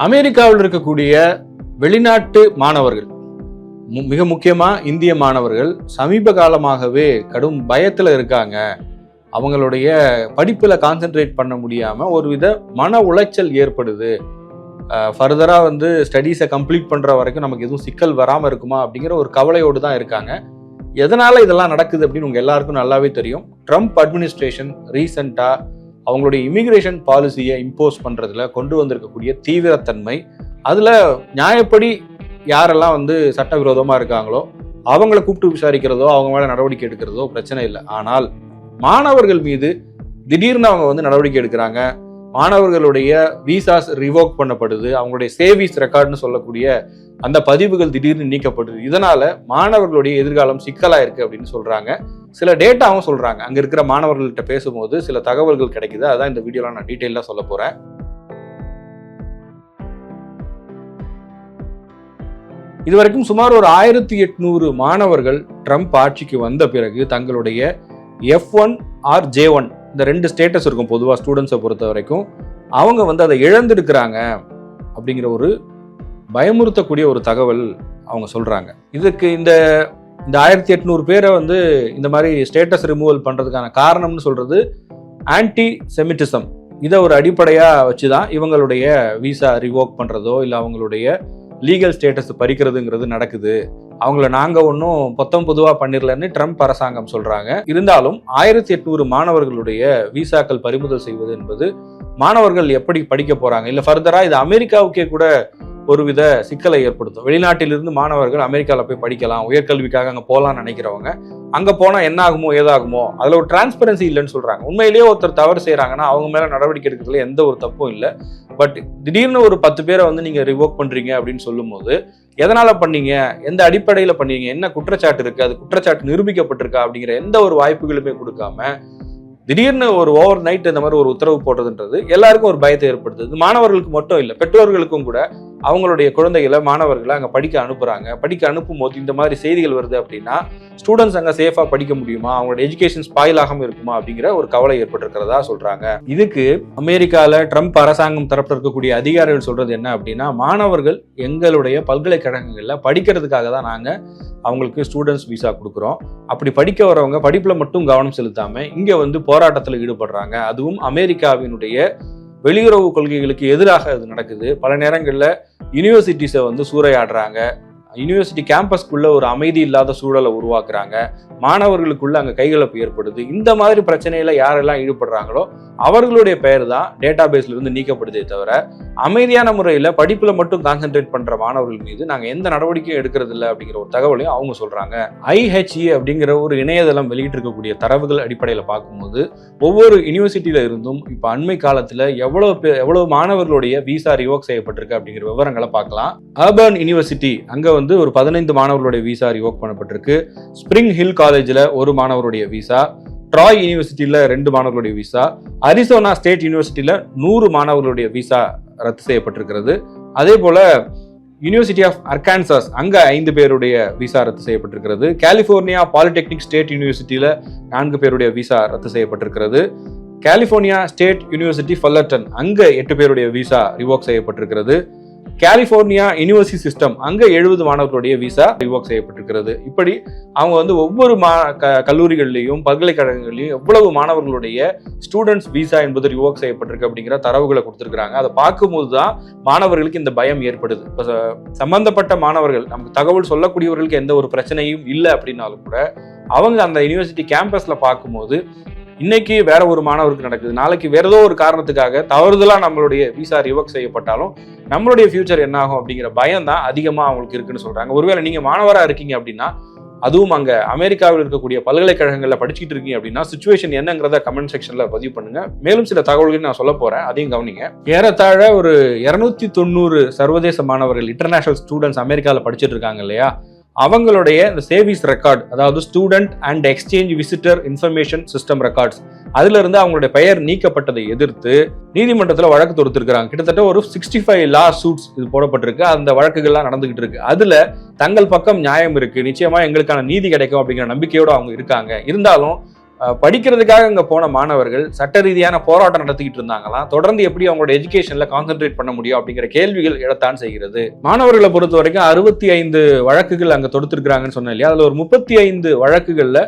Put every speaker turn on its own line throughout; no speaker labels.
அமெரிக்காவில் இருக்கக்கூடிய வெளிநாட்டு மாணவர்கள் மு- மிக முக்கியமாக இந்திய மாணவர்கள் சமீப காலமாகவே கடும் பயத்தில் இருக்காங்க. அவங்களுடைய படிப்பில் கான்சென்ட்ரேட் பண்ண முடியாம ஒருவித மன உளைச்சல் ஏற்படுது. ஃபர்தராக வந்து ஸ்டடீஸை கம்ப்ளீட் பண்ணுற வரைக்கும் நமக்கு எதுவும் சிக்கல் வராமல் இருக்குமா அப்படிங்கிற ஒரு கவலையோடு தான் இருக்காங்க. எதனால் இதெல்லாம் நடக்குது அப்படின்னு உங்கள் எல்லாருக்கும் நல்லாவே தெரியும். ட்ரம்ப் அட்மினிஸ்ட்ரேஷன் ரீசண்டாக அவங்களுடைய இமிகிரேஷன் பாலிசியை இம்போஸ் பண்ணுறதுல கொண்டு வந்திருக்கக்கூடிய தீவிரத்தன்மை. அதில் நியாயப்படி யாரெல்லாம் வந்து சட்டவிரோதமாக இருக்காங்களோ அவங்கள கூப்பிட்டு விசாரிக்கிறதோ அவங்க மேலே நடவடிக்கை எடுக்கிறதோ பிரச்சனை இல்லை. ஆனால் மாணவர்கள் மீது திடீர்னு அவங்க வந்து நடவடிக்கை எடுக்கிறாங்க. மாணவர்களுடைய விசாஸ் ரிவோக் பண்ணப்படுது அவங்களுடைய சேவிஸ் ரெக்கார்டுன்னு சொல்லக்கூடிய அந்த பதிவுகள் திடீர்னு நீக்கப்படுது. இதனால மாணவர்களுடைய எதிர்காலம் சிக்கலா இருக்கு அப்படின்னு சொல்றாங்க. சில டேட்டாவும் சொல்றாங்க. அங்க இருக்கிற மாணவர்கள்ட்ட பேசும்போது சில தகவல்கள் கிடைக்குது. அதான் இந்த வீடியோல நான் டீட்டெயிலாக சொல்ல போறேன். இதுவரைக்கும் சுமார் ஒரு ஆயிரத்தி எட்நூறு மாணவர்கள் ட்ரம்ப் ஆட்சிக்கு வந்த பிறகு தங்களுடைய F one or J one இந்த ரெண்டு ஸ்டேட்டஸ் இருக்கும் பொதுவாக ஸ்டூடெண்ட்ஸை பொறுத்த வரைக்கும். அவங்க வந்து அதை இழந்திருக்கிறாங்க அப்படிங்கிற ஒரு பயமுறுத்தக்கூடிய ஒரு தகவல் அவங்க சொல்கிறாங்க இதுக்கு இந்த இந்த ஆயிரத்தி எட்நூறு பேரை வந்து இந்த மாதிரி ஸ்டேட்டஸ் ரிமூவல் பண்ணுறதுக்கான காரணம்னு சொல்கிறது ஆன்டி செமிட்டிசம் இதை ஒரு அடிப்படையாக வச்சு தான் இவங்களுடைய விசா ரிவோக் பண்ணுறதோ இல்லை அவங்களுடைய லீகல் ஸ்டேட்டஸ் பறிக்கிறதுங்கிறது நடக்குது. அவங்கள நாங்க ஒன்றும் பொத்தம் பொதுவா பண்ணிடலன்னு ட்ரம்ப் அரசாங்கம் சொல்றாங்க. இருந்தாலும் ஆயிரத்தி எட்நூறு மாணவர்களுடைய விசாக்கள் பறிமுதல் செய்வது என்பது மாணவர்கள் எப்படி படிக்க போறாங்க? இல்ல ஃபர்தரா இது அமெரிக்காவுக்கே கூட ஒருவித சிக்கலை ஏற்படுத்தும். வெளிநாட்டிலிருந்து மாணவர்கள் அமெரிக்காவில் போய் படிக்கலாம் உயர்கல்விக்காக அங்கே போகலாம்னு நினைக்கிறவங்க அங்கே போனால் என்ன ஆகுமோ ஏதாகுமோ அதில் ஒரு டிரான்ஸ்பரன்சி இல்லைன்னு சொல்கிறாங்க உண்மையிலேயே ஒருத்தர் தவறு செய்கிறாங்கன்னா அவங்க மேலே நடவடிக்கை எடுக்கிறதுல எந்த ஒரு தப்பும் இல்லை. பட் திடீர்னு ஒரு பத்து பேரை வந்து நீங்கள் ரிவோக் பண்ணுறீங்க அப்படின்னு சொல்லும்போது எதனால் பண்ணீங்க? எந்த அடிப்படையில் பண்ணீங்க? என்ன குற்றச்சாட்டு இருக்குது அது குற்றச்சாட்டு நிரூபிக்கப்பட்டிருக்கா? அப்படிங்கிற எந்த ஒரு வாய்ப்புகளுமே கொடுக்காம திடீர்னு ஒரு ஓவர் நைட் இந்த மாதிரி ஒரு உத்தரவு போடுறதுன்றது எல்லாருக்கும் ஒரு பயத்தை ஏற்படுத்துது. மாணவர்களுக்கு மட்டும் இல்லை பெற்றோர்களுக்கும் கூட அவங்களுடைய குழந்தைகளை மாணவர்களை அங்கே படிக்க அனுப்புகிறாங்க படிக்க அனுப்பும் போது இந்த மாதிரி செய்திகள் வருது அப்படின்னா ஸ்டூடெண்ட்ஸ் அங்கே சேஃபாக படிக்க முடியுமா? அவங்களோட எஜுகேஷன் ஸ்பாயில் ஆகாமல் இருக்குமா? அப்படிங்கிற ஒரு கவலை ஏற்பட்டிருக்கிறதா சொல்கிறாங்க இதுக்கு அமெரிக்காவில் ட்ரம்ப் அரசாங்கம் தரப்பில் இருக்கக்கூடிய அதிகாரிகள் சொல்கிறது என்ன அப்படின்னா மாணவர்கள் எங்களுடைய பல்கலைக்கழகங்களில் படிக்கிறதுக்காக தான் நாங்கள் அவங்களுக்கு ஸ்டூடெண்ட்ஸ் விசா கொடுக்குறோம். அப்படி படிக்க வரவங்க படிப்பில் மட்டும் கவனம் செலுத்தாமல் இங்கே வந்து போராட்டத்தில் ஈடுபடுறாங்க. அதுவும் அமெரிக்காவினுடைய வெளியுறவு கொள்கைகளுக்கு எதிராக அது நடக்குது. பல நேரங்களில் யூனிவர்சிட்டிஸை வந்து சூறையாடுறாங்க. யூனிவர்சிட்டி கேம்பஸ்க்குள்ளே ஒரு அமைதி இல்லாத சூழலை உருவாக்குறாங்க. மாணவர்களுக்குள்ள அங்கே கைகலப்பு ஏற்படுது. இந்த மாதிரி பிரச்சனையில் யாரெல்லாம் ஈடுபடுறாங்களோ அவர்களுடைய பெயர் தான் டேட்டா பேஸ்ல இருந்து நீக்கப்படுதே தவிர அமைதியான முறையில் படிப்பில் மட்டும் கான்சென்ட்ரேட் பண்ணுற மாணவர்கள் மீது நாங்கள் எந்த நடவடிக்கையும் எடுக்கிறது இல்லை அப்படிங்கிற ஒரு தகவலையும் அவங்க சொல்கிறாங்க ஐஹெச்இ அப்படிங்கிற ஒரு இணையதளம் வெளியிட்டிருக்கக்கூடிய தரவுகள் அடிப்படையில் பார்க்கும்போது ஒவ்வொரு யூனிவர்சிட்டியில் இருந்தும் இப்போ அண்மை காலத்தில் எவ்வளோ எவ்வளோ மாணவர்களுடைய விசா ரிவோக் செய்யப்பட்டிருக்கு அப்படிங்கிற விவரங்களை பார்க்கலாம். அர்பன் யூனிவர்சிட்டி அங்கே வந்து ஒரு பதினைந்து மாணவர்களுடைய விசா ரிவோக் பண்ணப்பட்டிருக்கு. ஸ்ப்ரிங் ஹில் காலேஜ்ல ஒரு மாணவருடைய விசா ட்ராய் யூனிவர்சிட்டியில ரெண்டு மாணவர்களுடைய விசா அரிசோனா ஸ்டேட் யூனிவர்சிட்டியில் நூறு மாணவர்களுடைய விசா ரத்து செய்யப்பட்டிருக்கிறது. அதே போல யூனிவர்சிட்டி ஆஃப் அர்கான்சாஸ் அங்கே ஐந்து பேருடைய விசா ரத்து செய்யப்பட்டிருக்கிறது. கலிஃபோர்னியா பாலிடெக்னிக் ஸ்டேட் யூனிவர்சிட்டியில் நான்கு பேருடைய விசா ரத்து செய்யப்பட்டிருக்கிறது. கலிஃபோர்னியா ஸ்டேட் யூனிவர்சிட்டி ஃபல்லர்டன் அங்கே எட்டு பேருடைய விசா ரிவோக் செய்யப்பட்டிருக்கிறது. கலிஃபோர்னியா யூனிவர்சிட்டி சிஸ்டம் அங்கே எழுபது மாணவர்களுடைய விசா ரிவோக் செய்யப்பட்டிருக்கிறது. இப்படி அவங்க வந்து ஒவ்வொரு மா க- கல்லூரிகள்லையும் பல்கலைக்கழகங்கள்லையும் எவ்வளவு மாணவர்களுடைய ஸ்டூடெண்ட்ஸ் விசா என்பது ரிவோக் செய்யப்பட்டிருக்கு அப்படிங்கிற தரவுகளை கொடுத்துருக்காங்க அதை பார்க்கும்போது தான் மாணவர்களுக்கு இந்த பயம் ஏற்படுது. இப்போ சம்பந்தப்பட்ட மாணவர்கள் நமக்கு தகவல் சொல்லக்கூடியவர்களுக்கு எந்த ஒரு பிரச்சனையும் இல்லை அப்படின்னாலும் கூட அவங்க அந்த யூனிவர்சிட்டி கேம்பஸ்ல பார்க்கும்போது இன்னைக்கு வேற ஒரு மாணவருக்கு நடக்குது. நாளைக்கு வேற ஏதோ ஒரு காரணத்துக்காக தவறுதலா நம்மளுடைய விசா ரிவோக் செய்யப்பட்டாலும் நம்மளுடைய ஃபியூச்சர் என்ன ஆகும் அப்படிங்கிற பயம் தான் அதிகமாக அவங்களுக்கு இருக்குன்னு சொல்கிறாங்க ஒருவேளை நீங்கள் மாணவராக இருக்கீங்க அப்படின்னா அதுவும் அங்கே அமெரிக்காவில் இருக்கக்கூடிய பல்கலைக்கழகங்களில் படிச்சுட்டு இருக்கீங்க அப்படின்னா சுச்சுவேஷன் என்னங்கிறத கமெண்ட் செக்ஷனில் பதிவு பண்ணுங்க. மேலும் சில தகவல்கள் நான் சொல்ல போகிறேன் அதையும் கவனிங்க. ஏறத்தாழ ஒரு இரநூத்தி தொண்ணூறு சர்வதேச மாணவர்கள் இன்டர்நேஷனல் ஸ்டூடெண்ட்ஸ் அமெரிக்காவில் படிச்சுட்டு இருக்காங்க இல்லையா? அவங்களுடைய இந்த சேவிஸ் ரெக்கார்ட் அதாவது student and exchange visitor information system records அதுல இருந்து அவங்களுடைய பெயர் நீக்கப்பட்டதை எதிர்த்து நீதிமன்றத்தில் வழக்கு தொடுத்திருக்கிறாங்க. கிட்டத்தட்ட ஒரு சிக்ஸ்டி ஃபைவ் லா சூட்ஸ் இது போடப்பட்டிருக்கு. அந்த வழக்குகள்லாம் நடந்துகிட்டு இருக்கு. அதுல தங்கள் பக்கம் நியாயம் இருக்கு. நிச்சயமா எங்களுக்கான நீதி கிடைக்கும் அப்படிங்கிற நம்பிக்கையோடு அவங்க இருக்காங்க. இருந்தாலும் படிக்கிறதுக்காக அங்கே போன மாணவர்கள் சட்ட ரீதியான போராட்டம் நடத்திக்கிட்டு இருந்தாங்களாம். தொடர்ந்து எப்படி அவங்களோட எஜுகேஷன்ல கான்சென்ட்ரேட் பண்ண முடியும் அப்படிங்கிற கேள்விகள் எழத்தான் செய்கிறது. மாணவர்களை பொறுத்த வரைக்கும் அறுபத்தி ஐந்து வழக்குகள் அங்கே தொடுத்திருக்கிறாங்கன்னு சொன்னேன் இல்லையா? அதில் ஒரு முப்பத்தி ஐந்து வழக்குகளில்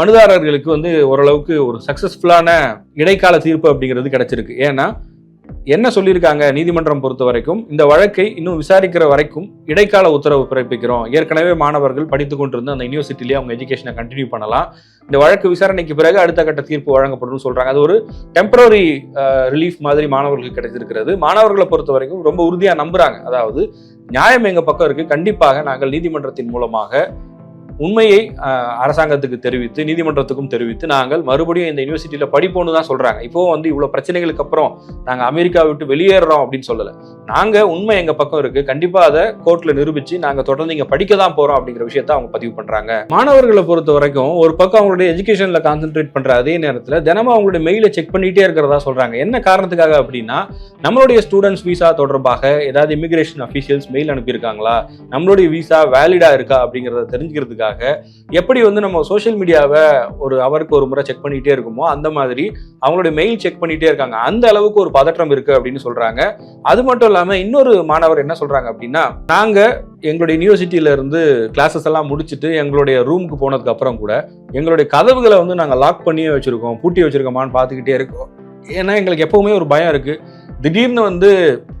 மனுதாரர்களுக்கு வந்து ஓரளவுக்கு ஒரு சக்சஸ்ஃபுல்லான இடைக்கால தீர்ப்பு அப்படிங்கிறது கிடைச்சிருக்கு. ஏன்னா என்ன சொல்லியிருக்காங்க நீதிமன்றம் பொறுத்த வரைக்கும்? இந்த வழக்கை இன்னும் விசாரிக்கிற வரைக்கும் இடைக்கால உத்தரவு பிறப்பிக்கிறோம். ஏற்கனவே மாணவர்கள் படித்து கொண்டிருந்த அந்த யூனிவர்சிட்டிலேயே அவங்க எஜுகேஷனை கண்டினியூ பண்ணலாம். இந்த வழக்கு விசாரணைக்கு பிறகு அடுத்த கட்ட தீர்ப்பு வழங்கப்படும் சொல்றாங்க. அது ஒரு டெம்பரரி ரிலீஃப் மாதிரி மாணவர்களுக்கு கிடைச்சிருக்கிறது மாணவர்களை பொறுத்த வரைக்கும் ரொம்ப உறுதியாக நம்புறாங்க. அதாவது நியாயம் எங்க பக்கம் இருக்கு. கண்டிப்பாக நாங்கள் நீதிமன்றத்தின் மூலமாக உண்மையை அரசாங்கத்துக்கு தெரிவித்து நீதிமன்றத்துக்கும் தெரிவித்து நாங்கள் மறுபடியும் இந்த யூனிவர்சிட்டியில் படிப்போம்னு தான் சொல்கிறாங்க இப்போ வந்து இவ்வளோ பிரச்சனைகளுக்கு அப்புறம் நாங்கள் அமெரிக்கா விட்டு வெளியேறோம் அப்படின்னு சொல்லலை. நாங்கள் உண்மை எங்கள் பக்கம் இருக்குது கண்டிப்பாக அதை கோர்ட்டில் நிரூபித்து நாங்கள் தொடர்ந்து இங்கே படிக்க தான் போகிறோம் அப்படிங்கிற விஷயத்த அவங்க பதிவு பண்ணுறாங்க மாணவர்களை பொறுத்த வரைக்கும் ஒரு பக்கம் அவங்களுடைய எஜுகேஷனில் கான்சென்ட்ரேட் பண்ணுற அதே நேரத்தில் தினமும் அவங்களுடைய மெயிலை செக் பண்ணிகிட்டே இருக்கிறதா சொல்கிறாங்க என்ன காரணத்துக்காக அப்படின்னா நம்மளுடைய ஸ்டூடெண்ட்ஸ் விசா தொடர்பாக ஏதாவது இமிகிரேஷன் அஃபீஷியல்ஸ் மெயில் அனுப்பியிருக்காங்களா? நம்மளுடைய விசா வேலிடா இருக்கா அப்படிங்கிறத தெரிஞ்சுக்கிறதுக்காக எப்படி வந்து நம்ம சோஷியல் மீடியாவை ஒரு அவருக்கு ஒரு முறை செக் பண்ணிட்டே இருக்குமோ அந்த மாதிரி அவங்களுடைய மெயில் செக் பண்ணிட்டே இருக்காங்க. அந்த அளவுக்கு ஒரு பதற்றம் இருக்கு அப்படின்னு சொல்றாங்க. அது மட்டும் இல்லாம இன்னொரு மாணவர் என்ன சொல்றாங்க அப்படின்னா நாங்க எங்களுடைய யூனிவர்சிட்டியில இருந்து கிளாஸஸ் எல்லாம் முடிச்சுட்டு எங்களுடைய ரூமுக்கு போனதுக்கு அப்புறம் கூட எங்களுடைய கதவுகளை வந்து நாங்கள் லாக் பண்ணியே வச்சிருக்கோம் பூட்டி வச்சிருக்கோமான்னு பார்த்துக்கிட்டே இருக்கோம். ஏன்னா எங்களுக்கு எப்பவுமே ஒரு பயம் இருக்கு. திடீர்னு வந்து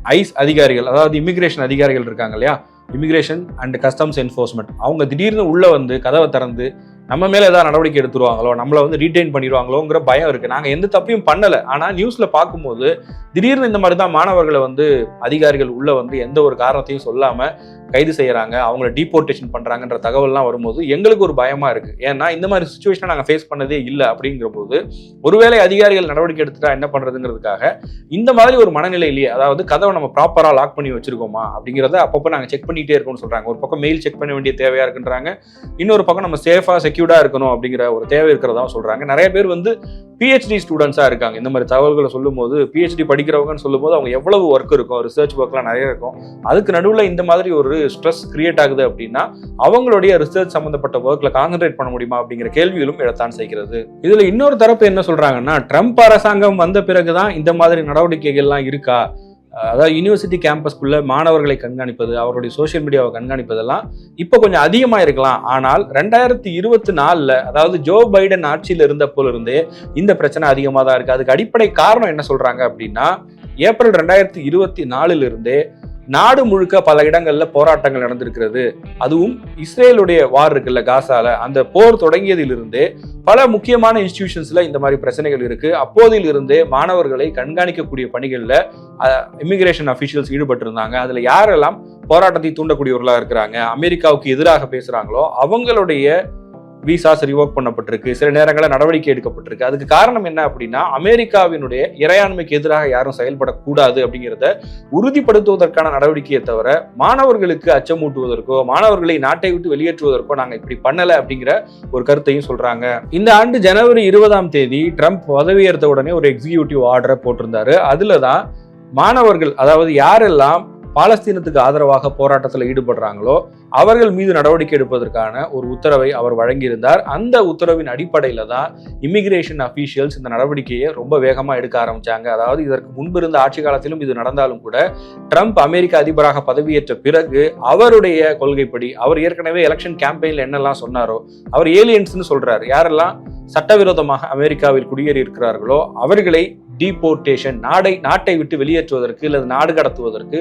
ஐஸ் அதிகாரிகள் அதாவது இமிகிரேஷன் அதிகாரிகள் இருக்காங்க இல்லையா? இமிகிரேஷன் அண்ட் கஸ்டம்ஸ் என்ஃபோர்ஸ்மெண்ட் அவங்க திடீர்னு உள்ள வந்து கதவை திறந்து நம்ம மேலே ஏதாவது நடவடிக்கை எடுத்துருவாங்களோ நம்மளை வந்து ரீடைன் பண்ணிடுவாங்களோங்கிற பயம் இருக்கு. நாங்கள் எந்த தப்பையும் பண்ணல. ஆனால் நியூஸில் பார்க்கும்போது திடீர்னு இந்த மாதிரி தான் மாணவர்களை வந்து அதிகாரிகள் உள்ள வந்து எந்த ஒரு காரணத்தையும் சொல்லாமல் கைது செய்கிறாங்க அவங்கள டீபோர்டேஷன் பண்ணுறாங்கன்ற தகவல்லாம் வரும்போது எங்களுக்கு ஒரு பயமாக இருக்குது ஏன்னா இந்த மாதிரி சுச்சுவேஷனை நாங்கள் ஃபேஸ் பண்ணதே இல்லை அப்படிங்கிற போது ஒருவேளை அதிகாரிகள் நடவடிக்கை எடுத்துட்டா என்ன பண்ணுறதுங்கிறதுக்காக இந்த மாதிரி ஒரு மனநிலையிலேயே அதாவது கதவை நம்ம ப்ராப்பராக லாக் பண்ணி வச்சுருக்கோமா அப்படிங்கிறத அப்பப்போ நாங்கள் செக் பண்ணிகிட்டே இருக்கோம்னு சொல்கிறாங்க ஒரு பக்கம் மெயில் செக் பண்ண வேண்டிய தேவையாக இருக்குன்றாங்க. இன்னொரு பக்கம் நம்ம சேஃபாக செக்யூர்டாக இருக்கணும் அப்படிங்கிற ஒரு தேவை இருக்கிறதா சொல்கிறாங்க நிறைய பேர் வந்து பிஹெச்டி ஸ்டூடெண்ட்ஸாக இருக்காங்க. இந்த மாதிரி தகவல்களை சொல்லும்போது பிஹெச்டி படிக்கிறவங்கன்னு சொல்லும்போது அவங்க எவ்வளவு ஒர்க் இருக்கும் ரிசர்ச் ஒர்க்லாம் நிறைய இருக்கும். அதுக்கு நடுவில் இந்த மாதிரி ஒரு ஸ்ட்ரெஸ் கிரியேட் ஆகுது அப்படின்னா அவங்களுடைய ரிசர்ச் சம்பந்தப்பட்ட ஒர்க்ல கான்சென்ட்ரேட் பண்ண முடியுமா அப்படிங்கிற கேள்விகளும் இடத்தான் செய்கிறது. இதுல இன்னொரு தரப்பு என்ன சொல்றாங்கன்னா ட்ரம்ப் அரசாங்கம் வந்த பிறகுதான் இந்த மாதிரி நடவடிக்கைகள்லாம் இருக்கா? அதாவது யூனிவர்சிட்டி கேம்பஸ்க்குள்ள மாணவர்களை கண்காணிப்பது அவருடைய சோஷியல் மீடியாவை கண்காணிப்பதெல்லாம் இப்போ கொஞ்சம் அதிகமாக இருக்கலாம். ஆனால் ரெண்டாயிரத்தி இருபத்தி நாலில் அதாவது ஜோ பைடன் ஆட்சியில் இருந்தப்போ இருந்தே இந்த பிரச்சனை அதிகமாக தான் இருக்கு. அதுக்கு அடிப்படை காரணம் என்ன சொல்றாங்க அப்படின்னா ஏப்ரல் ரெண்டாயிரத்தி இருபத்தி நாலுலேருந்தே இருந்தே நாடு முழுக்க பல இடங்கள்ல போராட்டங்கள் நடந்திருக்கிறது. அதுவும் இஸ்ரேலுடைய வார் இருக்குல்ல காசால அந்த போர் தொடங்கியதிலிருந்தே பல முக்கியமான இன்ஸ்டிடியூஷன்ஸ்ல இந்த மாதிரி பிரச்சனைகள் இருக்கு. அப்போதில் இருந்தே மாணவர்களை கண்காணிக்கக்கூடிய பணிகள்ல இமிகிரேஷன் அபிஷியல்ஸ் ஈடுபட்டிருந்தாங்க. அதுல யாரெல்லாம் போராட்டத்தை தூண்டக்கூடியவர்களா இருக்கிறாங்க அமெரிக்காவுக்கு எதிராக பேசுறாங்களோ அவங்களுடைய விசாஸ் ரிவோக் பண்ணப்பட்டிருக்கு. சில நேரங்களில் நடவடிக்கை எடுக்கப்பட்டிருக்கு. அதுக்கு காரணம் என்ன அப்படின்னா அமெரிக்காவினுடைய இறையாண்மைக்கு எதிராக யாரும் செயல்படக்கூடாது அப்படிங்கிறத உறுதிப்படுத்துவதற்கான நடவடிக்கையை தவிர மாணவர்களுக்கு அச்சமூட்டுவதற்கோ மாணவர்களை நாட்டை விட்டு வெளியேற்றுவதற்கோ நாங்கள் இப்படி பண்ணலை அப்படிங்கிற ஒரு கருத்தையும் சொல்றாங்க. இந்த ஆண்டு ஜனவரி இருபதாம் தேதி ட்ரம்ப் பதவியேற்ற உடனே ஒரு எக்ஸிகியூட்டிவ் ஆர்டரை போட்டிருந்தாரு. அதுல தான் மாணவர்கள் அதாவது யாரெல்லாம் பாலஸ்தீனத்துக்கு ஆதரவாக போராட்டத்தில் ஈடுபடுறாங்களோ அவர்கள் மீது நடவடிக்கை எடுப்பதற்கான ஒரு உத்தரவை அவர் வழங்கியிருந்தார். அந்த உத்தரவின் அடிப்படையில் தான் இமிகிரேஷன் அஃபீஷியல்ஸ் இந்த நடவடிக்கையை ரொம்ப வேகமாக எடுக்க ஆரம்பிச்சாங்க. அதாவது இதற்கு முன்பு இருந்த ஆட்சி காலத்திலும் இது நடந்தாலும் கூட ட்ரம்ப் அமெரிக்க அதிபராக பதவியேற்ற பிறகு அவருடைய கொள்கைப்படி அவர் ஏற்கனவே எலெக்ஷன் கேம்பெயினில் என்னெல்லாம் சொன்னாரோ அவர் ஏலியன்ஸ்னு சொல்கிறார் யாரெல்லாம் சட்டவிரோதமாக அமெரிக்காவில் குடியேறி இருக்கிறார்களோ அவர்களை டீபோர்டேஷன் நாடை நாட்டை விட்டு வெளியேற்றுவதற்கு அல்லது நாடு கடத்துவதற்கு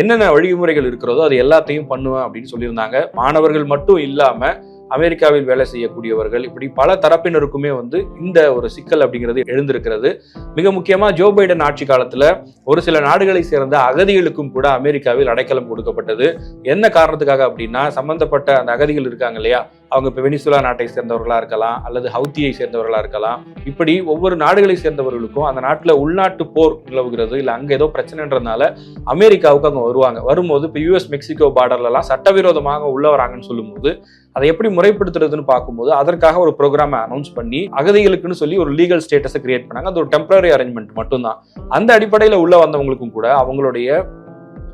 என்னென்ன வழிமுறைகள் இருக்கிறதோ அது எல்லாத்தையும் பண்ணுவேன் அப்படின்னு சொல்லியிருந்தாங்க. மாணவர்கள் மட்டும் இல்லாமல் அமெரிக்காவில் வேலை செய்யக்கூடியவர்கள் இப்படி பல தரப்பினருக்குமே வந்து இந்த ஒரு சிக்கல் அப்படிங்கிறது எழுந்திருக்கிறது. மிக முக்கியமாக ஜோ பைடன் ஆட்சி காலத்தில் ஒரு சில நாடுகளை சேர்ந்த அகதிகளுக்கும் கூட அமெரிக்காவில் அடைக்கலம் கொடுக்கப்பட்டது. என்ன காரணத்துக்காக அப்படின்னா சம்பந்தப்பட்ட அந்த அகதிகள் இருக்காங்க இல்லையா? அவங்க இப்போ வெனிசுலா நாட்டை சேர்ந்தவர்களாக இருக்கலாம் அல்லது ஹவுத்தியை சேர்ந்தவர்களாக இருக்கலாம் இப்படி ஒவ்வொரு நாடுகளை சேர்ந்தவர்களுக்கும் அந்த நாட்டில் உள்நாட்டு போர் நிலவுகிறது இல்லை அங்கே ஏதோ பிரச்சனைன்றதுனால அமெரிக்காவுக்கு அங்கே வருவாங்க. வரும்போது இப்போ யூஎஸ் மெக்சிகோ பார்டர்லலாம் சட்டவிரோதமாக உள்ள வராங்கன்னு சொல்லும்போது அதை எப்படி முறைப்படுத்துறதுன்னு பார்க்கும்போது அதற்காக ஒரு ப்ரோக்ராமை அனௌன்ஸ் பண்ணி அகதிகளுக்குன்னு சொல்லி ஒரு லீகல் ஸ்டேட்டஸை கிரியேட் பண்ணாங்க. அது ஒரு டெம்பரரி அரேஞ்ச்மெண்ட் மட்டும்தான். அந்த அடிப்படையில் உள்ள வந்தவங்களுக்கும் கூட அவங்களுடைய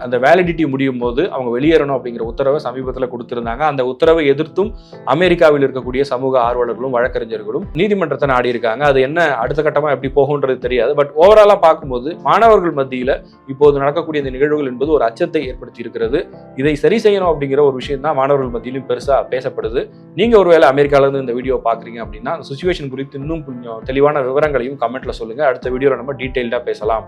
அந்த வேலிடிட்டி முடியும் போது அவங்க வெளியேறணும் அப்படிங்கிற உத்தரவை சமீபத்தில் கொடுத்திருந்தாங்க. அந்த உத்தரவை எதிர்த்தும் அமெரிக்காவில் இருக்கக்கூடிய சமூக ஆர்வலர்களும் வழக்கறிஞர்களும் நீதிமன்றத்தை நாடி இருக்காங்க அது என்ன அடுத்த கட்டமாக எப்படி போகுன்றது தெரியாது. பட் ஓவராலாக பார்க்கும்போது மாணவர்கள் மத்தியில் இப்போது நடக்கக்கூடிய இந்த நிகழ்வுகள் என்பது ஒரு அச்சத்தை ஏற்படுத்தி இருக்கிறது இதை சரி செய்யணும் அப்படிங்கிற ஒரு விஷயம் தான் மாணவர்கள் மத்தியிலும் பெருசாக பேசப்படுது. நீங்கள் ஒருவேளை அமெரிக்காவிலேருந்து இந்த வீடியோ பார்க்குறீங்க அப்படின்னா அந்த சுச்சுவேஷன் குறித்து இன்னும் கொஞ்சம் தெளிவான விவரங்களையும் கமெண்ட்டில் சொல்லுங்கள் அடுத்த வீடியோவில் நம்ம டீட்டெயில்டாக பேசலாம்.